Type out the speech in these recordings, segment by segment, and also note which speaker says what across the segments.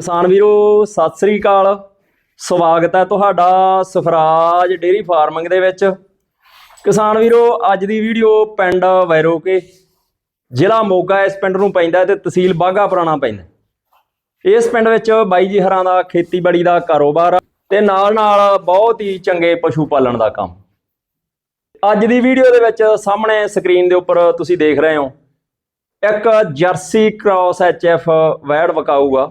Speaker 1: ਕਿਸਾਨ ਵੀਰੋ, ਸਤਿ ਸ੍ਰੀ ਅਕਾਲ। ਸਵਾਗਤ ਹੈ ਤੁਹਾਡਾ ਸਫਰਾਜ ਡੇਰੀ ਫਾਰਮਿੰਗ ਦੇ ਵਿੱਚ। ਕਿਸਾਨ ਵੀਰੋ, ਅੱਜ ਦੀ ਵੀਡੀਓ ਪਿੰਡ ਵੈਰੋਕੇ। ਜ਼ਿਲ੍ਹਾ ਮੋਗਾ, ਇਸ ਪਿੰਡ ਨੂੰ ਪੈਂਦਾ ਹੈ ਤੇ ਤਹਿਸੀਲ ਬਾਗਾ ਪੁਰਾਣਾ ਪੈਂਦਾ ਇਸ ਪਿੰਡ ਵਿੱਚ ਬਾਈ ਜੀ ਹਰਾਂ ਦਾ ਖੇਤੀਬਾੜੀ ਦਾ ਕਾਰੋਬਾਰ ਆ ਤੇ ਨਾਲ ਨਾਲ ਬਹੁਤ ਹੀ ਚੰਗੇ ਪਸ਼ੂ ਪਾਲਣ ਦਾ ਕੰਮ। ਅੱਜ ਦੀ ਵੀਡੀਓ ਦੇ ਵਿੱਚ ਸਾਹਮਣੇ ਸਕਰੀਨ ਦੇ ਉੱਪਰ ਤੁਸੀਂ ਦੇਖ ਰਹੇ ਹੋ। ਇੱਕ ਜਰਸੀ ਕ੍ਰਾਸ ਐਚਐਫ ਵੈੜ ਵਕਾਊਗਾ।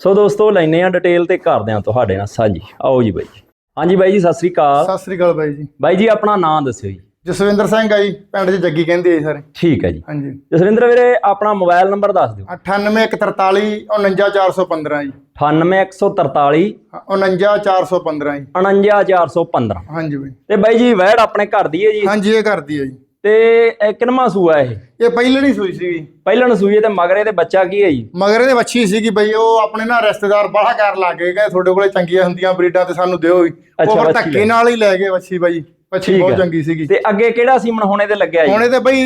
Speaker 1: ਸੋ ਦੋਸਤੋ ਲੈਨੇ ਆ ਡਿਟੇਲ ਤੇ ਕਰਦੇ ਆ ਤੁਹਾਡੇ ਨਾਲ ਸਾਂਝੀ। ਆਓ ਜੀ ਬਾਈ ਜੀ। ਹਾਂਜੀ ਬਾਈ ਜੀ ਸਤਿ ਸ੍ਰੀ ਅਕਾਲ।
Speaker 2: ਸਤਿ ਸ੍ਰੀ ਅਕਾਲ ਬਾਈ ਜੀ।
Speaker 1: ਬਾਈ ਜੀ ਆਪਣਾ ਨਾਮ ਦੱਸਿਓ ਜੀ।
Speaker 2: ਜਸਵਿੰਦਰ ਸਿੰਘ ਆ ਜੀ ਪਿੰਡ 'ਚ ਜੱਗੀ ਕਹਿੰਦੇ ਆ ਸਾਰੇ।
Speaker 1: ਠੀਕ ਹੈ ਜੀ।
Speaker 2: ਹਾਂਜੀ।
Speaker 1: ਜਸਵਿੰਦਰ ਵੀਰੇ ਆਪਣਾ ਮੋਬਾਈਲ ਨੰਬਰ ਦੱਸ ਦਿਓ।
Speaker 2: 98143 49415 ਜੀ।
Speaker 1: 98143
Speaker 2: 49415 ਜੀ।
Speaker 1: 49415
Speaker 2: ਹਾਂਜੀ ਬਾਈ।
Speaker 1: ਤੇ ਬਾਈ ਜੀ ਵੈੜ ਆਪਣੇ ਘਰ ਦੀ ਹੈ ਜੀ?
Speaker 2: ਹਾਂਜੀ ਇਹ ਕਰਦੀ ਆ ਜੀ।
Speaker 1: ਤੇ ਇਹ ਕਿੰਨਵਾਂ ਸੂਆ ਇਹ?
Speaker 2: ਇਹ ਪਹਿਲਣੀ ਸੂਈ ਸੀਗੀ।
Speaker 1: ਪਹਿਲਣ ਸੂਈ ਤੇ ਮਗਰੇ ਤੇ ਬੱਚਾ ਕੀ ਹੈ ਜੀ?
Speaker 2: ਮਗਰ ਇਹਦੇ ਵੱਛੀ ਸੀਗੀ ਬਈ ਉਹ ਆਪਣੇ ਨਾਲ ਰਿਸ਼ਤੇਦਾਰ ਬਾਹਲਾ ਕਰ ਲੱਗੇ ਗਏ ਤੁਹਾਡੇ ਕੋਲੇ ਚੰਗੀਆਂ ਹੁੰਦੀਆਂ ਬਰੀਡਾਂ ਤੇ ਸਾਨੂੰ ਦਿਓ ਵੀ
Speaker 1: ਅੱਛਾ,
Speaker 2: ਉਹ ਫਿਰ
Speaker 1: ਵੱਛੀ
Speaker 2: ਧੱਕੇ ਨਾਲ ਹੀ ਲੈ ਗਏ ਵੱਛੀ ਬਾਈ ਵੱਛੀ
Speaker 1: ਠੀਕ
Speaker 2: ਬਹੁਤ
Speaker 1: ਹੈ।
Speaker 2: ਚੰਗੀ ਸੀਗੀ।
Speaker 1: ਤੇ ਅੱਗੇ ਕਿਹੜਾ ਸੀਮਨ ਹੋਣੇ ਤੇ ਲੱਗਿਆ ਜੀ?
Speaker 2: ਹੁਣ ਇਹਦੇ ਬਈ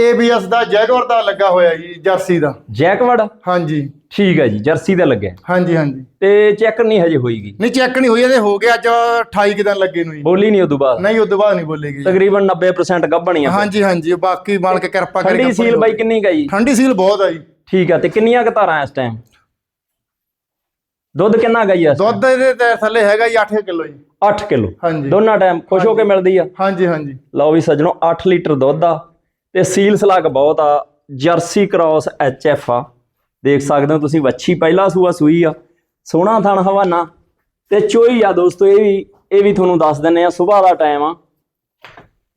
Speaker 2: ABS ਦਾ ਜੈਗਵਰ ਦਾ ਲੱਗਾ ਹੋਇਆ ਜੀ ਜਰਸੀ ਦਾ।
Speaker 1: ਜੈਕਵਰਡ?
Speaker 2: ਹਾਂਜੀ।
Speaker 1: ਠੀਕ ਹੈ ਜੀ ਜਰਸੀ ਦਾ ਲੱਗਿਆ।
Speaker 2: ਹਾਂਜੀ ਹਾਂਜੀ।
Speaker 1: ਤੇ ਚੈੱਕ ਨਹੀਂ ਹਜੇ ਹੋਈਗੀ
Speaker 2: ਨਹੀਂ ਚੈੱਕ ਨਹੀਂ ਹੋਈ ਇਹਦੇ ਹੋ ਗਿਆ ਅੱਜ 28 ਕੁ ਦਿਨ ਲੱਗੇ ਨੂੰ ਜੀ।
Speaker 1: ਬੋਲੀ ਨਹੀਂ ਉਦੋਂ ਬਾਅਦ।
Speaker 2: ਨਹੀਂ ਉਦੋਂ ਬਾਅਦ ਨਹੀਂ ਬੋਲੇਗੀ ਜੀ।
Speaker 1: ਤਕਰੀਬਨ 90% ਗੱਭਣੀ ਆ
Speaker 2: ਹਾਂਜੀ ਹਾਂਜੀ ਬਾਕੀ ਬਣ ਕੇ ਕਿਰਪਾ ਕਰਕੇ
Speaker 1: ਠੰਡੀ ਸੀਲ ਬਾਈ ਕਿੰਨੀ ਗਈ
Speaker 2: ਠੰਡੀ ਸੀਲ ਬਹੁਤ ਆ ਜੀ।
Speaker 1: ਠੀਕ ਆ ਤੇ ਕਿੰਨੀਆਂ ਕਤਾਰਾਂ ਇਸ ਟਾਈਮ ਦੁੱਧ ਕਿੰਨਾ ਗਈ ਇਸ
Speaker 2: ਦੁੱਧ ਇਹਦੇ ਤੇ ਥੱਲੇ ਹੈਗਾ ਜੀ 8 ਕਿਲੋ ਜੀ।
Speaker 1: 8 ਕਿਲੋ।
Speaker 2: ਹਾਂਜੀ।
Speaker 1: ਦੋਨਾਂ ਟਾਈਮ ਖੁਸ਼ ਹੋ ਕੇ ਮਿਲਦੀ ਆ?
Speaker 2: ਹਾਂਜੀ ਹਾਂਜੀ।
Speaker 1: ਲਓ ਵੀ ਸੱਜਣੋ 8 ਲੀਟਰ ਦੁੱਧ ਆ। ਤੇ ਸੀਲ ਸਲੱਗ ਬਹੁਤ ਆ, ਜਰਸੀ ਕ੍ਰਾਸ ਐਫ ਆ। ਦੇਖ ਸਕਦੇ ਹੋ ਤੁਸੀਂ, ਵੱਛੀ ਪਹਿਲਾ ਸੂਆ ਸੂਈ ਆ, ਸੋਹਣਾ ਥਣ ਹਵਾਨਾ। ਤੇ ਚੋਈ ਆ ਦੋਸਤੋ, ਇਹ ਵੀ ਇਹ ਵੀ ਤੁਹਾਨੂੰ ਦੱਸ ਦਿੰਨੇ ਆ, ਸਵੇਰ ਦਾ ਟਾਈਮ ਆ।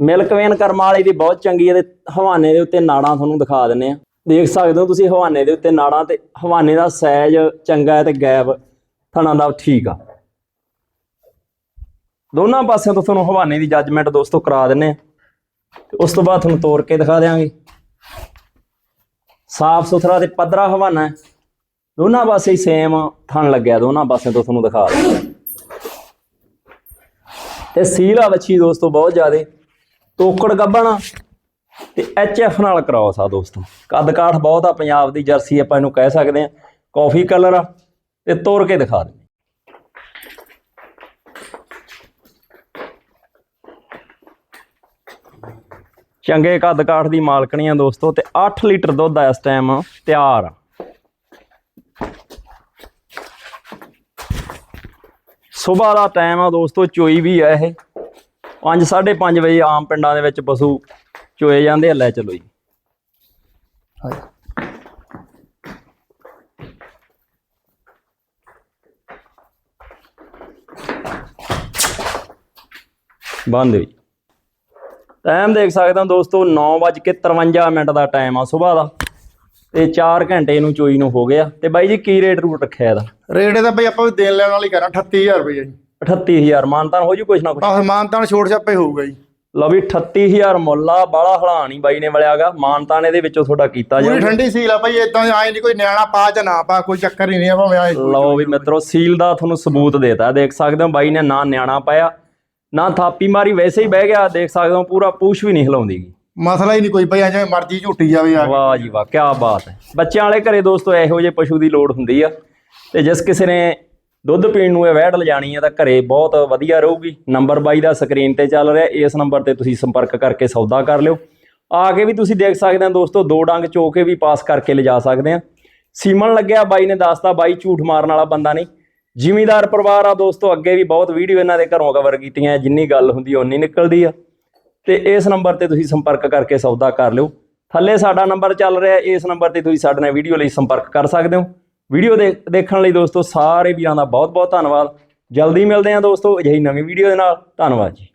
Speaker 1: ਮਿਲਕ ਵੇਨ ਕਰਮ ਵਾਲੀ ਦੀ ਬਹੁਤ ਚੰਗੀ ਹੈ ਤੇ ਹਵਾਨੇ ਦੇ ਉੱਤੇ ਨਾੜਾਂ ਤੁਹਾਨੂੰ ਦਿਖਾ ਦਿੰਨੇ ਆ। ਦੇਖ ਸਕਦੇ ਹੋ ਤੁਸੀਂ, ਹਵਾਨੇ ਦੇ ਉੱਤੇ ਨਾੜਾਂ ਤੇ, ਹਵਾਨੇ ਦਾ ਸਾਈਜ਼ ਚੰਗਾ ਹੈ ਤੇ ਗੈਪ ਥਣਾ ਦਾ ਠੀਕ ਆ। ਦੋਨਾਂ ਪਾਸਿਆਂ ਤੋਂ ਤੁਹਾਨੂੰ ਹਵਾਨੇ ਦੀ ਜੱਜਮੈਂਟ ਦੋਸਤੋ ਕਰਾ ਦਿੰਨੇ ਆ। ਉਸ ਤੋਂ ਬਾਅਦ ਤੁਹਾਨੂੰ ਤੋੜ ਕੇ ਦਿਖਾ ਦਿਆਂਗੇ। ਸਾਫ਼ ਸੁਥਰਾ ਤੇ ਪੱਧਰਾ ਹਵਾਨਾ ਹੈ। ਦੋਨਾਂ ਪਾਸੇ ਹੀ ਸੇਮ ਥਣ ਲੱਗਿਆ, ਦੋਨਾਂ ਪਾਸੇ ਤੋਂ ਤੁਹਾਨੂੰ ਦਿਖਾ ਦਿੰਦੇ ਤੇ ਸੀਲਾ ਵੱਛੀ ਦੋਸਤੋ, ਬਹੁਤ ਜ਼ਿਆਦੇ। ਤੋਕੜ ਗੱਬਣ ਤੇ ਐਚ ਐਫ ਨਾਲ ਕ੍ਰਾਸ ਆ ਦੋਸਤੋ। ਕੱਦ ਕਾਠ ਬਹੁਤ ਆ, ਪੰਜਾਬ ਦੀ ਜਰਸੀ ਆਪਾਂ ਇਹਨੂੰ ਕਹਿ ਸਕਦੇ ਆ ਕਾਫੀ ਕਲਰ ਆ ਤੇ ਤੋੜ ਕੇ ਦਿਖਾ ਦਿੰਦੇ ਚੰਗੇ ਕੱਦ ਕਾਠ ਦੀ ਮਾਲਕਣੀ ਆ ਦੋਸਤੋ ਤੇ 8 ਲੀਟਰ ਦੁੱਧ ਆ ਇਸ ਟਾਈਮ ਤਿਆਰ ਆ। ਸਵੇਰ ਦਾ ਟਾਈਮ ਆ ਦੋਸਤੋ ਚੋਈ ਵੀ ਆ ਇਹ। 5 5:30 ਵਜੇ ਆਮ ਪਿੰਡਾਂ ਦੇ ਵਿੱਚ ਪਸ਼ੂ ਚੋਏ ਜਾਂਦੇ ਆ ਲੈ ਚਲੋ ਜੀ। ਬੰਦ ਹੋਈ ਟਾਈਮ ਦੇਖ ਸਕਦੇ ਹੋ ਦੋਸਤੋ 9:53 ਮਿੰਟ ਦਾ ਟਾਈਮ ਆ ਸਵੇਰ ਦਾ। ਤੇ 4 ਘੰਟੇ ਨੂੰ ਚੋਈ ਨੂੰ ਹੋ ਗਿਆ ਤੇ ਬਾਈ ਜੀ ਕੀ ਰੇਟ ਰੂਟ ਰੱਖਿਆ ਇਹਦਾ?
Speaker 2: ਰੇਟ ਇਹਦਾ ਬਈ ਆਪਾਂ ਦੇਣ ਲੈਣ ਵਾਲੀ ਕਰਾਂ 38000 ਰੁਪਏ ਜੀ।
Speaker 1: 38000 ਮਾਨਤਾਨ ਹੋ ਜੂ ਕੁਛ ਨਾ ਕੁਛ?
Speaker 2: ਆਹ ਮਾਨਤਾਨ ਛੋਟ ਛਾਪੇ ਹੋਊਗਾ ਜੀ।
Speaker 1: ਲਓ ਵੀ 38000 ਮੁੱਲ ਆ ਬਾਲਾ ਹਲਾਣ ਬਾਈ ਨੇ ਵਲਿਆਗਾ ਮਾਨਤਾਨ ਇਹਦੇ ਵਿੱਚੋਂ ਤੁਹਾਡਾ ਕੀਤਾ
Speaker 2: ਪੂਰੀ
Speaker 1: ਜਾਊਗਾ।
Speaker 2: ਠੰਡੀ ਸੀਲ ਆ ਭਾਈ ਇਦਾਂ ਆਏ ਨਹੀਂ ਕੋਈ ਨਿਆਣਾ ਪਾ ਜਾਂ ਨਾ ਪਾ ਕੋਈ ਚੱਕਰ ਹੀ ਨਹੀਂ ਆ ਭਾਵੇਂ ਆਏ।
Speaker 1: ਲਓ ਵੀ ਮਿੱਤਰੋ ਸੀਲ ਦਾ ਤੁਹਾਨੂੰ ਸਬੂਤ ਦੇਤਾ। ਦੇਖ ਸਕਦੇ ਹੋ ਬਾਈ ਨੇ ਨਾ ਨਿਆਣਾ ਪਾਇਆ। ਨਾ ਥਾਪੀ ਮਾਰੀ ਵੈਸੇ ਹੀ ਬਹਿ ਗਿਆ ਦੇਖ ਸਕਦੇ ਹੋ ਪੂਰਾ ਪੂਛ ਵੀ ਨਹੀਂ ਹਿਲਾਉਂਦੀ ਗੀ।
Speaker 2: ਮਸਲਾ ਹੀ ਨਹੀਂ ਕੋਈ ਭਾਈ ਜਿਵੇਂ ਮਰਜ਼ੀ ਝੂਟੀ ਜਾਵੇ ਆ ਕੇ।
Speaker 1: ਵਾਹ ਜੀ ਵਾਹ ਕੀ ਬਾਤ ਹੈ। ਬੱਚਿਆਂ ਵਾਲੇ ਘਰੇ ਦੋਸਤੋ ਇਹੋ ਜਿਹੇ ਪਸ਼ੂ ਦੀ ਲੋੜ ਹੁੰਦੀ ਆ। ਤੇ ਜਿਸ ਕਿਸੇ ਨੇ ਦੁੱਧ ਪੀਣ ਨੂੰ ਇਹ ਵਹਿੜ ਲਿਜਾਣੀ ਆ ਤਾਂ ਘਰੇ ਬਹੁਤ ਵਧੀਆ ਰਹੂਗੀ। ਨੰਬਰ 22 ਦਾ ਸਕਰੀਨ ਤੇ ਚੱਲ ਰਿਹਾ ਇਸ ਨੰਬਰ ਤੇ ਤੁਸੀਂ ਸੰਪਰਕ ਕਰਕੇ ਸੌਦਾ ਕਰ ਲਿਓ। ਆ ਕੇ ਵੀ ਤੁਸੀਂ ਦੇਖ ਸਕਦੇ ਆ ਦੋਸਤੋ ਦੋ ਡੰਗ ਚੋ ਕੇ ਵੀ ਪਾਸ ਕਰਕੇ ਲਿਜਾ ਸਕਦੇ ਆ। ਸੀਮਨ ਲੱਗਿਆ ਬਾਈ ਨੇ ਦੱਸਤਾ ਬਾਈ ਝੂਠ ਮਾਰਨ ਵਾਲਾ ਬੰਦਾ ਨਹੀਂ। ਜ਼ਿਮੀਦਾਰ ਪਰਿਵਾਰ ਆ ਦੋਸਤੋ, ਅੱਗੇ ਵੀ ਬਹੁਤ ਵੀਡੀਓ ਇਹਨਾਂ ਦੇ ਘਰੋਂ ਕਵਰ ਕੀਤੀਆਂ ਜਿੰਨੀ ਗੱਲ ਹੁੰਦੀ ਓਨੀ ਨਿਕਲਦੀ ਆ। ਤੇ ਇਸ ਨੰਬਰ ਤੇ ਤੁਸੀਂ ਸੰਪਰਕ ਕਰਕੇ ਸੌਦਾ ਕਰ ਲਿਓ। ਥੱਲੇ ਸਾਡਾ ਨੰਬਰ ਚੱਲ ਰਿਹਾ ਇਸ ਨੰਬਰ ਤੇ ਤੁਸੀਂ ਸਾਡੇ ਨਾਲ ਵੀਡੀਓ ਲਈ ਸੰਪਰਕ ਕਰ ਸਕਦੇ ਹੋ। ਵੀਡੀਓ ਦੇਖਣ ਲਈ ਦੋਸਤੋ, ਸਾਰੇ ਵੀਰਾਂ ਦਾ ਬਹੁਤ ਬਹੁਤ ਧੰਨਵਾਦ। ਜਲਦੀ ਮਿਲਦੇ ਹਾਂ ਦੋਸਤੋ, ਅਜਿਹੀ ਨਵੀਂ ਵੀਡੀਓ ਦੇ ਨਾਲ। ਧੰਨਵਾਦ ਜੀ।